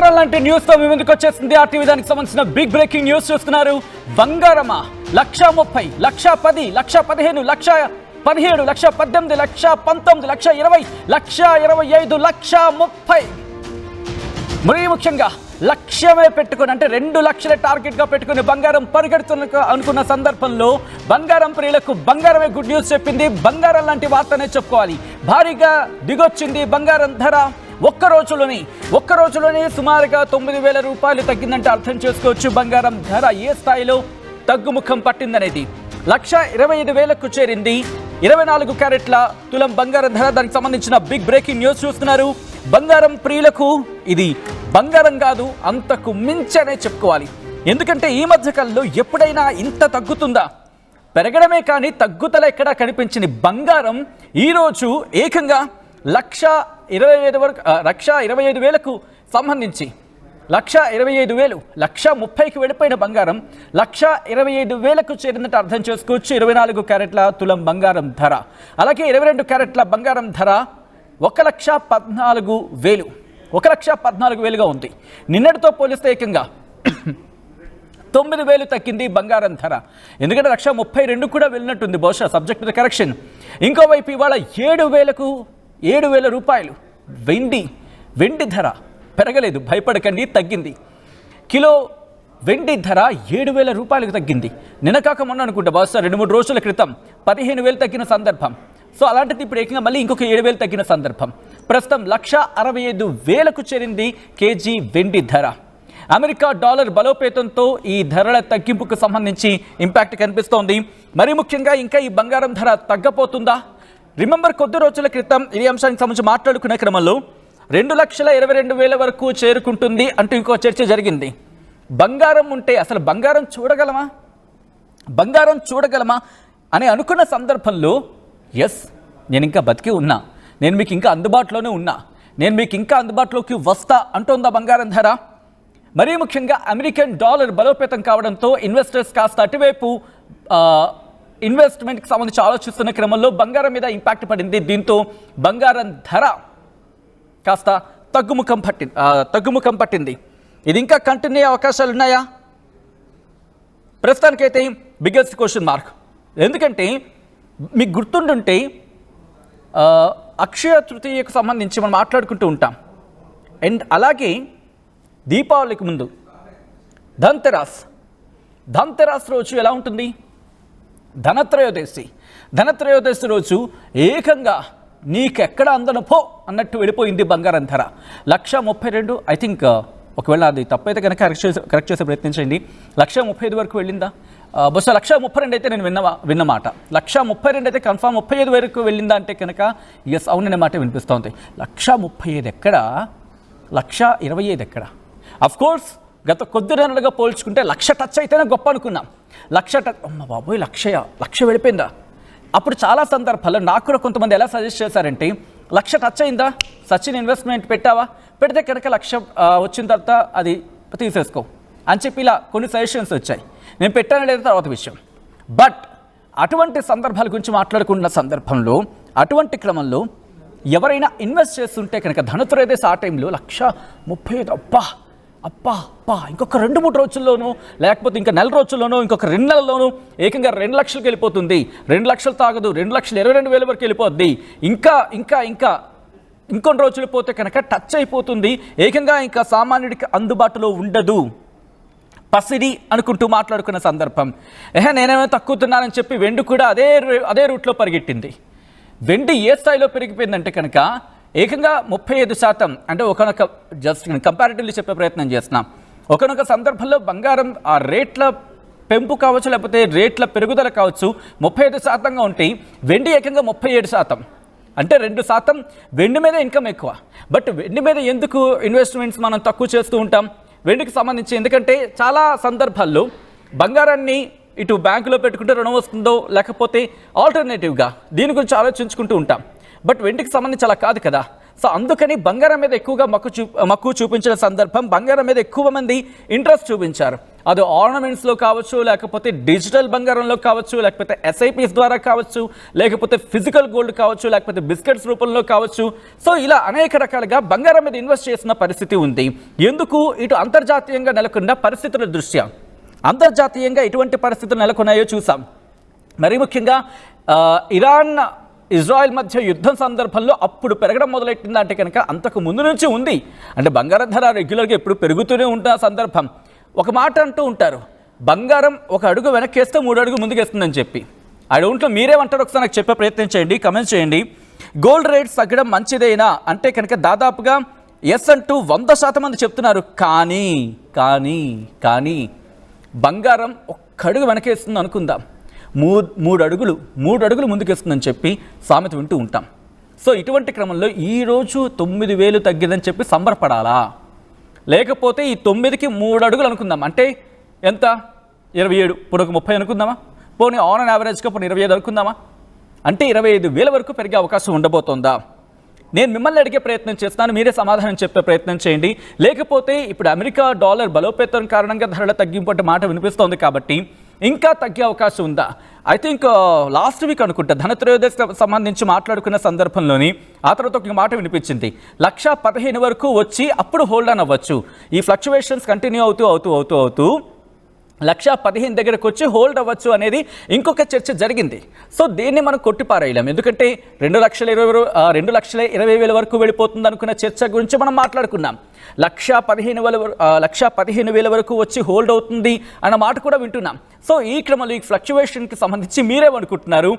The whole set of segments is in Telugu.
బంగారం లాంటి న్యూస్తో మీ ముందుకు వచ్చేసింది ఆర్టీవీ. దానికి సంబంధించిన బిగ్ బ్రేకింగ్ న్యూస్ చూస్తున్నారు. బంగారమా? లక్ష ముప్పై లక్ష పది లక్ష పదిహేను లక్ష పదిహేడు లక్ష పద్దెనిమిది లక్ష పంతొమ్మిది లక్ష ఇరవై లక్ష ఇరవై ఐదు లక్ష ముప్పై. మరీ ముఖ్యంగా లక్ష్యమే పెట్టుకుని అంటే రెండు లక్షల టార్గెట్గా పెట్టుకుని బంగారం పరిగెడుతున్న అనుకున్న సందర్భంలో బంగారం ప్రియులకు బంగారమే గుడ్ న్యూస్ చెప్పింది. బంగారం లాంటి వార్తనే చెప్పుకోవాలి. భారీగా దిగొచ్చింది బంగారం ధర. ఒక్క రోజులోని ఒక్క రోజులోనే సుమారుగా తొమ్మిది వేల రూపాయలు తగ్గిందంటే అర్థం చేసుకోవచ్చు. బంగారం ధర ఏ స్థాయిలో తగ్గుముఖం పట్టిందనేది. లక్ష ఇరవై ఐదు వేలకు చేరింది. ఇరవై నాలుగు క్యారెట్ల తులం బంగారం ధర. దానికి సంబంధించిన బిగ్ బ్రేకింగ్ న్యూస్ చూస్తున్నారు. బంగారం ప్రియులకు ఇది బంగారం కాదు అంతకు మించనే చెప్పుకోవాలి. ఎందుకంటే ఈ మధ్య కాలంలో ఎప్పుడైనా ఇంత తగ్గుతుందా? పెరగడమే కానీ తగ్గుదల ఎక్కడా కనిపించింది బంగారం ఈరోజు ఏకంగా లక్ష ఇరవై ఐదు వరకు లక్ష ఇరవై ఐదు వేలకు సంబంధించి లక్ష ఇరవై ఐదు వేలు లక్ష ముప్పైకి వెళ్ళిపోయిన బంగారం లక్ష ఇరవై ఐదు వేలకు చేరినట్టు అర్థం చేసుకోవచ్చు ఇరవై నాలుగు క్యారెట్ల తులం బంగారం ధర. అలాగే ఇరవై రెండు క్యారెట్ల బంగారం ధర ఒక లక్ష పద్నాలుగు వేలు ఒక లక్ష పద్నాలుగు వేలుగా ఉంది. నిన్నటితో పోలిస్తే ఏకంగా తొమ్మిది వేలు తగ్గింది బంగారం ధర. ఎందుకంటే లక్ష ముప్పై రెండు కూడా వెళ్ళినట్టుంది బహుశా సబ్జెక్ట్ ద కరెక్షన్ ఇంకోవైపు ఇవాళ ఏడు వేలకు ఏడు వేల రూపాయలు వెండి వెండి ధర పెరగలేదు భయపడకండి తగ్గింది. కిలో వెండి ధర ఏడు వేల రూపాయలకు తగ్గింది. నిన్న కాక మొన్న అనుకుంటా బహుశా రెండు మూడు రోజుల క్రితం పదిహేను వేలు తగ్గిన సందర్భం. సో అలాంటిది ఇప్పుడు ఏకంగా మళ్ళీ ఇంకొక ఏడు వేలు తగ్గిన సందర్భం. ప్రస్తుతం లక్ష అరవై ఐదు వేలకు చేరింది కేజీ వెండి ధర. అమెరికా డాలర్ బలోపేతంతో ఈ ధరల తగ్గింపుకు సంబంధించి ఇంపాక్ట్ కనిపిస్తోంది. మరి ముఖ్యంగా ఇంకా ఈ బంగారం ధర తగ్గపోతుందా? రిమెంబర్ కొద్ది రోజుల క్రితం ఈ అంశానికి సంబంధించి మాట్లాడుకునే క్రమంలో రెండు లక్షల ఇరవై రెండు వేల వరకు చేరుకుంటుంది అంటూ ఇంకో చర్చ జరిగింది. బంగారం ఉంటే అసలు బంగారం చూడగలమా? బంగారం చూడగలమా? అని అనుకున్న సందర్భంలో ఎస్ నేను ఇంకా బతికి ఉన్నా. నేను మీకు ఇంకా అందుబాటులోనే ఉన్నా. నేను మీకు ఇంకా అందుబాటులోకి వస్తా అంటోందా బంగారం ధర? మరీ ముఖ్యంగా అమెరికన్ డాలర్ బలోపేతం కావడంతో ఇన్వెస్టర్స్ కాస్త అటువైపు ఇన్వెస్ట్మెంట్కి సంబంధించి ఆలోచిస్తున్న క్రమంలో బంగారం మీద ఇంపాక్ట్ పడింది. దీంతో బంగారం ధర కాస్త తగ్గుముఖం పట్టి తగ్గుముఖం పట్టింది. ఇది ఇంకా కంటిన్యూ అయ్యే అవకాశాలు ఉన్నాయా? ప్రస్తుతానికైతే బిగ్గెస్ట్ క్వశ్చన్ మార్క్. ఎందుకంటే మీకు గుర్తుండుంటే అక్షయ తృతీయకు సంబంధించి మనం మాట్లాడుకుంటూ ఉంటాం. అండ్ అలాగే దీపావళికి ముందు ధన్తెరాస్. ధన్తెరాస్ రోజు ఎలా ఉంటుంది? ధనత్రయోదశి. ధనత్రయోదశి రోజు ఏకంగా నీకెక్కడ అందను పో అన్నట్టు వెళ్ళిపోయింది బంగారం ధర. లక్ష ముప్పై రెండు ఐ థింక్ ఒకవేళ అది తప్పైతే కనుక కరెక్ట్ చేసే కరెక్ట్ చేసే ప్రయత్నించండి. లక్ష ముప్పై ఐదు వరకు వెళ్ళిందా? బహుశా లక్ష ముప్పై రెండు అయితే నేను విన్న విన్నమాట. లక్ష ముప్పై రెండు అయితే కన్ఫామ్ ముప్పై ఐదు వరకు వెళ్ళిందా అంటే కనుక ఎస్ అవుననే మాట వినిపిస్తోంది. లక్ష ముప్పై ఐదు ఎక్కడ? లక్ష ఇరవై ఐదు ఎక్కడ? అఫ్కోర్స్ గత కొద్ది నెలలుగా పోల్చుకుంటే లక్ష టచ్ అయితేనే గొప్ప అనుకున్నాం. లక్ష టచ్ అమ్మ బాబోయ్ లక్షయ? లక్ష వెళ్ళిపోయిందా? అప్పుడు చాలా సందర్భాల్లో నాకు కూడా కొంతమంది ఎలా సజెస్ట్ చేశారంటే లక్ష టచ్ అయిందా? సచిన్ ఇన్వెస్ట్మెంట్ పెట్టావా? పెడితే కనుక లక్ష వచ్చిన తర్వాత అది తీసేసుకో అని చెప్పి ఇలా కొన్ని సజెషన్స్ వచ్చాయి. నేను పెట్టాను లేదా తర్వాత విషయం. బట్ అటువంటి సందర్భాల గురించి మాట్లాడుకున్న సందర్భంలో అటువంటి క్రమంలో ఎవరైనా ఇన్వెస్ట్ చేస్తుంటే కనుక ధనత్రయోదశి ఆ టైంలో లక్ష ముప్పై ఐదు అబ్బా! అప్పా అప్పా ఇంకొక రెండు మూడు రోజుల్లోనూ లేకపోతే ఇంకా నెల రోజుల్లోనూ ఇంకొక రెండు నెలల్లోనూ ఏకంగా రెండు లక్షలకు వెళ్ళిపోతుంది. రెండు లక్షలు తాగదు రెండు లక్షలు ఇరవై రెండు వేల వరకు వెళ్ళిపోద్ది. ఇంకా ఇంకా ఇంకా ఇంకొన్ని రోజులు పోతే కనుక టచ్ అయిపోతుంది. ఏకంగా ఇంకా సామాన్యుడికి అందుబాటులో ఉండదు. పసిడి అనుకుంటూ మాట్లాడుకున్న సందర్భం. ఏహే నేనేమో తక్కువ తిన్నానని చెప్పి వెండి కూడా అదే అదే రూట్లో పరిగెట్టింది. వెండి ఏ స్థాయిలో పెరిగిపోయిందంటే కనుక ఏకంగా ముప్పై ఐదు శాతం అంటే ఒకనొక జస్ట్ కంపారిటివ్లీ చెప్పే ప్రయత్నం చేస్తున్నాం. ఒకనొక సందర్భంలో బంగారం ఆ రేట్ల పెంపు కావచ్చు లేకపోతే రేట్ల పెరుగుదల కావచ్చు ముప్పై ఐదు శాతంగా ఉంటే వెండి ఏకంగా ముప్పై ఏడు శాతం. అంటే రెండు శాతం వెండి మీద ఇన్కమ్ ఎక్కువ. బట్ వెండి మీద ఎందుకు ఇన్వెస్ట్మెంట్స్ మనం తక్కువ చేస్తూ ఉంటాం? వెండికి సంబంధించి ఎందుకంటే చాలా సందర్భాల్లో బంగారాన్ని ఇటు బ్యాంకులో పెట్టుకుంటే రుణం వస్తుందో లేకపోతే ఆల్టర్నేటివ్గా దీని గురించి ఆలోచించుకుంటూ ఉంటాం. బట్ వెండికి సంబంధించి అలా కాదు కదా. సో అందుకని బంగారం మీద ఎక్కువగా మక్కు చూ మక్కువ చూపించిన సందర్భం బంగారం మీద ఎక్కువ మంది ఇంట్రెస్ట్ చూపించారు. అది ఆర్నమెంట్స్లో కావచ్చు లేకపోతే డిజిటల్ బంగారంలో కావచ్చు లేకపోతే ఎస్ఐపిస్ ద్వారా కావచ్చు లేకపోతే ఫిజికల్ గోల్డ్ కావచ్చు లేకపోతే బిస్కెట్స్ రూపంలో కావచ్చు. సో ఇలా అనేక రకాలుగా బంగారం మీద ఇన్వెస్ట్ చేసిన పరిస్థితి ఉంది. ఎందుకు? ఇటు అంతర్జాతీయంగా నెలకొన్న పరిస్థితుల దృష్ట్యా. అంతర్జాతీయంగా ఎటువంటి పరిస్థితులు నెలకొన్నాయో చూసాం. మరి ముఖ్యంగా ఇరాన్ ఇజ్రాయెల్ మధ్య యుద్ధం సందర్భంలో అప్పుడు పెరగడం మొదలెట్టిందంటే కనుక అంతకు ముందు నుంచి ఉంది. అంటే బంగారం ధర రెగ్యులర్గా ఎప్పుడు పెరుగుతూనే ఉంటున్న సందర్భం. ఒక మాట అంటూ ఉంటారు బంగారం ఒక అడుగు వెనక్కేస్తే మూడు అడుగు ముందుకేస్తుందని చెప్పి. ఆ డౌంట్లో మీరేమంటారు ఒకసారి నాకు చెప్పే ప్రయత్నం చేయండి కమెంట్ చేయండి. గోల్డ్ రేట్స్ తగ్గడం మంచిదేనా? అంటే కనుక దాదాపుగా ఎస్ అంటూ వంద శాతం మంది చెప్తున్నారు. కానీ కానీ కానీ బంగారం ఒక్క అడుగు వెనకేస్తుంది అనుకుందాం. మూ మూడు అడుగులు మూడు అడుగులు ముందుకేస్తుందని చెప్పి సామెత వింటూ ఉంటాం. సో ఇటువంటి క్రమంలో ఈరోజు తొమ్మిది వేలు తగ్గిందని చెప్పి సంబరపడాలా? లేకపోతే ఈ తొమ్మిదికి మూడు అడుగులు అనుకుందాం. అంటే ఎంత? ఇరవై ఏడు. ఇప్పుడు ఒక ముప్పై అనుకుందామా? పోనీ ఆన్ అండ్ యావరేజ్గా పోనీ ఇరవై ఐదు అనుకుందామా? అంటే ఇరవై ఐదు వేల వరకు పెరిగే అవకాశం ఉండబోతోందా? నేను మిమ్మల్ని అడిగే ప్రయత్నం చేస్తాను మీరే సమాధానం చెప్పే ప్రయత్నం చేయండి. లేకపోతే ఇప్పుడు అమెరికా డాలర్ బలోపేతం కారణంగా ధరల తగ్గింపు అంటే మాట వినిపిస్తోంది కాబట్టి ఇంకా తగ్గే అవకాశం ఉందా? ఐ థింక్ లాస్ట్ వీక్ అనుకుంటా ధనత్రయోదశి సంబంధించి మాట్లాడుకున్న సందర్భంలోని ఆ తర్వాత ఒక మాట వినిపించింది. లక్ష పదిహేను వరకు వచ్చి అప్పుడు హోల్డ్ ఆన్ అవ్వచ్చు. ఈ ఫ్లక్చువేషన్స్ కంటిన్యూ అవుతూ అవుతూ అవుతూ అవుతూ లక్ష పదిహేను దగ్గరకు వచ్చి హోల్డ్ అవ్వచ్చు అనేది ఇంకొక చర్చ జరిగింది. సో దీన్ని మనం కొట్టిపారేయలేం. ఎందుకంటే రెండు లక్షల ఇరవై రెండు లక్షల ఇరవై వేల వరకు వెళ్ళిపోతుంది అనుకున్న చర్చ గురించి మనం మాట్లాడుకున్నాం. లక్ష పదిహేను వేల లక్ష పదిహేను వేల వరకు వచ్చి హోల్డ్ అవుతుంది అన్న మాట కూడా వింటున్నాం. సో ఈ క్రమంలో ఈ ఫ్లక్చువేషన్కి సంబంధించి మీరేమనుకుంటున్నారు?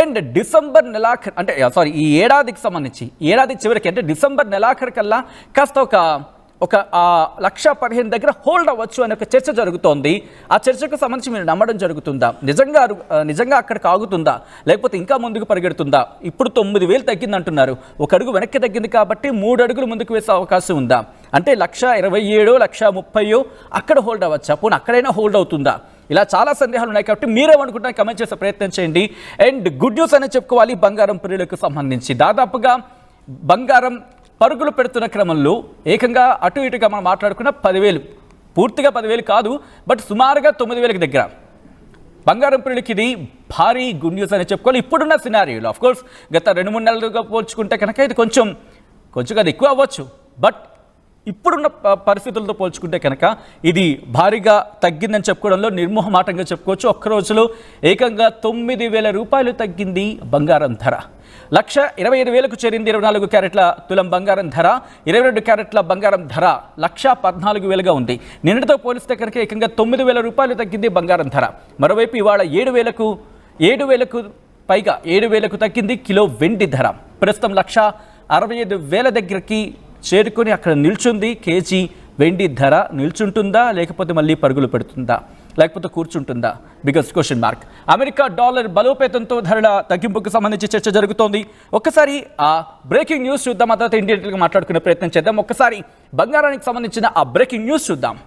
అండ్ డిసెంబర్ నెలాఖరు అంటే సారీ ఈ ఏడాదికి సంబంధించి ఏడాది చివరికి అంటే డిసెంబర్ నెలాఖరు కల్లా కాస్త ఒక ఒక లక్ష పదిహేను దగ్గర హోల్డ్ అవ్వచ్చు అనే ఒక చర్చ జరుగుతోంది. ఆ చర్చకు సంబంధించి మీరు నమ్మడం జరుగుతుందా? నిజంగా నిజంగా అక్కడికి ఆగుతుందా లేకపోతే ఇంకా ముందుకు పరిగెడుతుందా? ఇప్పుడు తొమ్మిది వేలు తగ్గింది అంటున్నారు ఒక అడుగు వెనక్కి తగ్గింది కాబట్టి మూడు అడుగులు ముందుకు వేసే అవకాశం ఉందా? అంటే లక్ష ఇరవై ఏడో లక్ష ముప్పయో అక్కడ హోల్డ్ అవ్వచ్చా? పోనీ అక్కడైనా హోల్డ్ అవుతుందా? ఇలా చాలా సందేహాలు ఉన్నాయి కాబట్టి మీరేమనుకుంటున్నా కమెంట్ చేసే ప్రయత్నం చేయండి. అండ్ గుడ్ న్యూస్ అనేది చెప్పుకోవాలి బంగారం ప్రియులకు సంబంధించి. దాదాపుగా బంగారం పరుగులు పెడుతున్న క్రమంలో ఏకంగా అటు ఇటుగా మనం మాట్లాడుకున్న పదివేలు. పూర్తిగా పదివేలు కాదు బట్ సుమారుగా తొమ్మిది వేలకు దగ్గర. బంగారం పిల్లలకి ఇది భారీ గుడ్ న్యూస్ అని చెప్పుకోవాలి. ఇప్పుడున్న సినారీలో ఆఫ్ కోర్స్ గత రెండు మూడు నెలలుగా పోల్చుకుంటే కనుక ఇది కొంచెం కొంచెం అది ఎక్కువ అవ్వచ్చు. బట్ ఇప్పుడున్న ప- పరిస్థితులతో పోల్చుకుంటే కనుక ఇది భారీగా తగ్గిందని చెప్పుకోవడంలో నిర్మోహమాటంగా చెప్పుకోవచ్చు. ఒక్క రోజులో ఏకంగా తొమ్మిది వేల రూపాయలు తగ్గింది బంగారం ధర. లక్ష ఇరవై ఐదు వేలకు చేరింది ఇరవై నాలుగు క్యారెట్ల తులం బంగారం ధర. ఇరవై రెండు క్యారెట్ల బంగారం ధర లక్ష పద్నాలుగు వేలుగా ఉంది. నిన్నటితో పోలిస్తే కనుక ఏకంగా తొమ్మిది వేల రూపాయలు తగ్గింది బంగారం ధర. మరోవైపు ఇవాళ ఏడు వేలకు ఏడు వేలకు పైగా ఏడు వేలకు తగ్గింది కిలో వెండి ధర. ప్రస్తుతం లక్ష అరవై ఐదు వేల దగ్గరికి చేరుకొని అక్కడ నిల్చుంది. కేజీ వెండి ధర నిల్చుంటుందా? లేకపోతే మళ్ళీ పరుగులు పెడుతుందా? లేకపోతే కూర్చుంటుందా? Biggest question mark America dollar బలోపేతంతో ధరల తగ్గింపుకు సంబంధించి చర్చ జరుగుతోంది. ఒక్కసారి ఆ బ్రేకింగ్ న్యూస్ చూద్దాం. ఆ తర్వాత ఇండియన్గా మాట్లాడుకునే ప్రయత్నం చేద్దాం. ఒక్కసారి బంగారానికి సంబంధించిన ఆ బ్రేకింగ్ న్యూస్ చూద్దాం.